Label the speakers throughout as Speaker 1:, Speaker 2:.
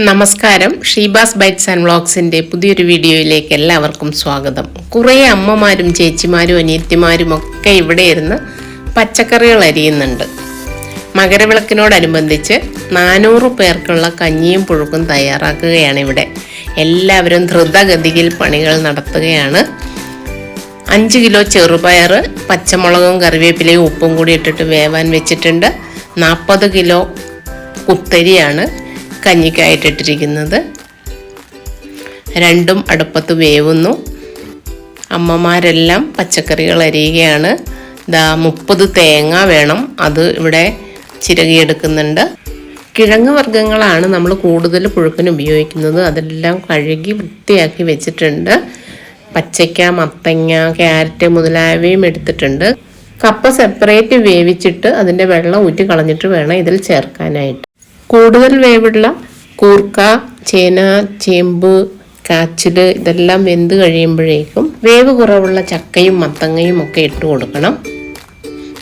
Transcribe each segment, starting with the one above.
Speaker 1: നമസ്കാരം. Sheeba's bytes and വ്ളോഗ്സിന്റെ പുതിയൊരു വീഡിയോയിലേക്ക് എല്ലാവർക്കും സ്വാഗതം. കുറേ അമ്മമാരും ചേച്ചിമാരും അനിയത്തിമാരും ഒക്കെ ഇവിടെ ഇരുന്ന് പച്ചക്കറികൾ അരിയുന്നുണ്ട്. മകരവിളക്കിനോടനുബന്ധിച്ച് നാനൂറ് പേർക്കുള്ള കഞ്ഞിയും പുഴുക്കും തയ്യാറാക്കുകയാണ് ഇവിടെ. എല്ലാവരും ധൃതഗതിയിൽ പണികൾ നടത്തുകയാണ്. അഞ്ച് കിലോ ചെറുപയർ പച്ചമുളകും കറിവേപ്പിലയും ഉപ്പും കൂടി ഇട്ടിട്ട് വേവാൻ വെച്ചിട്ടുണ്ട്. നാൽപ്പത് കിലോ കുത്തരിയാണ് കഞ്ഞിക്കായിട്ടിട്ടിരിക്കുന്നത് രണ്ടും അടുപ്പത്ത് വേവുന്നു. അമ്മമാരെല്ലാം പച്ചക്കറികൾ അരിയുകയാണ്. ദാ മുപ്പത് തേങ്ങ വേണം. അത് ഇവിടെ ചിരകിയെടുക്കുന്നുണ്ട് കിഴങ്ങ് വർഗങ്ങളാണ് നമ്മൾ കൂടുതൽ പുഴുക്കിന് ഉപയോഗിക്കുന്നത്. അതെല്ലാം കഴുകി വൃത്തിയാക്കി വെച്ചിട്ടുണ്ട്. പച്ചയ്ക്ക മത്തങ്ങ ക്യാരറ്റ് മുതലായവയും എടുത്തിട്ടുണ്ട്. കപ്പ സെപ്പറേറ്റ് വേവിച്ചിട്ട് അതിന്റെ വെള്ളം ഊറ്റി കളഞ്ഞിട്ട് വേണം ഇതിൽ ചേർക്കാനായിട്ട്. കൂടുതൽ വേവുള്ള കൂർക്ക ചേന ചേമ്പ് കാച്ചിൽ ഇതെല്ലാം വെന്ത് കഴിയുമ്പോഴേക്കും വേവ് കുറവുള്ള ചക്കയും മത്തങ്ങയും ഒക്കെ ഇട്ട് കൊടുക്കണം.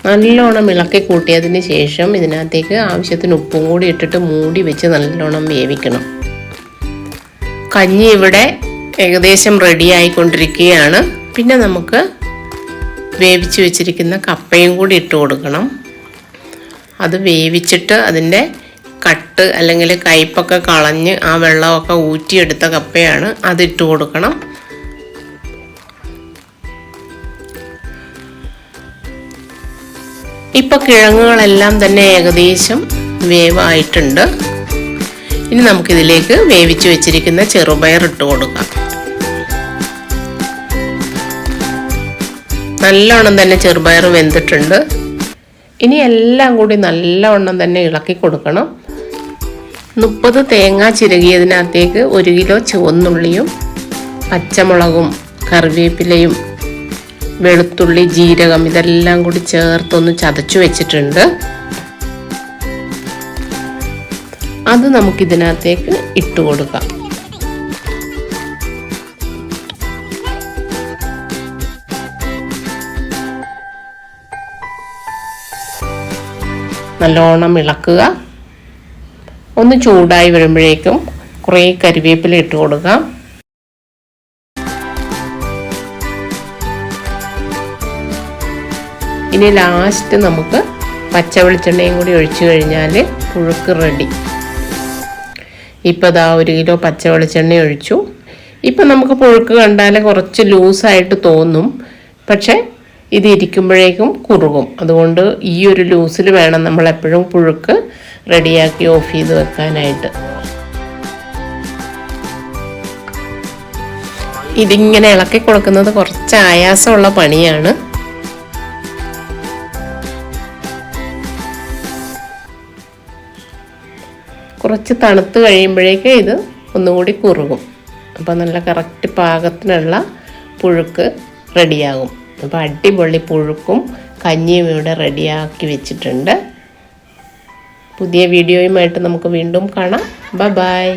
Speaker 1: നല്ലോണം ഇളക്കി കൂട്ടിയതിന് ശേഷം ഇതിനകത്തേക്ക് ആവശ്യത്തിന് ഉപ്പും കൂടി ഇട്ടിട്ട് മൂടി വെച്ച് നല്ലോണം വേവിക്കണം. കഞ്ഞി ഇവിടെ ഏകദേശം റെഡി ആയിക്കൊണ്ടിരിക്കുകയാണ്. പിന്നെ നമുക്ക് വേവിച്ച് വെച്ചിരിക്കുന്ന കപ്പയും കൂടി ഇട്ട് കൊടുക്കണം. അത് വേവിച്ചിട്ട് അതിന്റെ കട്ട് അല്ലെങ്കിൽ കയ്പൊക്കെ കളഞ്ഞ് ആ വെള്ളമൊക്കെ ഊറ്റിയെടുത്ത കപ്പയാണ് അതിട്ട് കൊടുക്കണം. ഇപ്പൊ കിഴങ്ങുകളെല്ലാം തന്നെ ഏകദേശം വേവായിട്ടുണ്ട്. ഇനി നമുക്കിതിലേക്ക് വേവിച്ചു വെച്ചിരിക്കുന്ന ചെറുപയർ ഇട്ട് കൊടുക്കാം. നല്ലവണ്ണം തന്നെ ചെറുപയർ വെന്തിട്ടുണ്ട്. ഇനി എല്ലാം കൂടി നല്ലവണ്ണം തന്നെ ഇളക്കി കൊടുക്കണം. മുപ്പത് തേങ്ങ ചിരകിയതിനകത്തേക്ക് ഒരു കിലോ ചുവന്നുള്ളിയും പച്ചമുളകും കറിവേപ്പിലയും വെളുത്തുള്ളി ജീരകം ഇതെല്ലാം കൂടി ചേർത്തൊന്ന് ചതച്ചു വെച്ചിട്ടുണ്ട്. അത് നമുക്കിതിനകത്തേക്ക് ഇട്ട് കൊടുക്കാം. നല്ലോണം ഇളക്കുക. ഒന്ന് ചൂടായി വരുമ്പോഴേക്കും കുറേ കരിവേപ്പില ഇട്ട് കൊടുക്കാം. ഇനി ലാസ്റ്റ് നമുക്ക് പച്ച വെളിച്ചെണ്ണയും കൂടി ഒഴിച്ചു കഴിഞ്ഞാൽ പുഴുക്ക് റെഡി ഇപ്പോൾ ഇതാ ഒരു കിലോ പച്ച വെളിച്ചെണ്ണ ഒഴിച്ചു. ഇപ്പം നമുക്ക് പുഴുക്ക് കണ്ടാൽ കുറച്ച് ലൂസായിട്ട് തോന്നും. പക്ഷേ ഇത് ഇരിക്കുമ്പോഴേക്കും കുറുകും. അതുകൊണ്ട് ഈ ഒരു ലൂസിൽ വേണം നമ്മൾ എപ്പോഴും പുഴുക്ക് റെഡിയാക്കി ഓഫ് ചെയ്ത് വെക്കാനായിട്ട്. ഇതിങ്ങനെ ഇളക്കി കൊടുക്കുന്നത് കുറച്ച് ആയാസമുള്ള പണിയാണ്. കുറച്ച് തണുത്ത് കഴിയുമ്പോഴേക്കും ഇത് ഒന്നുകൂടി കുറുകും. അപ്പോൾ നല്ല കറക്റ്റ് പാകത്തിനുള്ള പുഴുക്ക് റെഡിയാകും. അപ്പോൾ അടിപൊളി പുഴുക്കും കഞ്ഞിയും ഇവിടെ റെഡിയാക്കി വെച്ചിട്ടുണ്ട്. പുതിയ വീഡിയോയുമായിട്ട് നമുക്ക് വീണ്ടും കാണാം. ബ ബായ്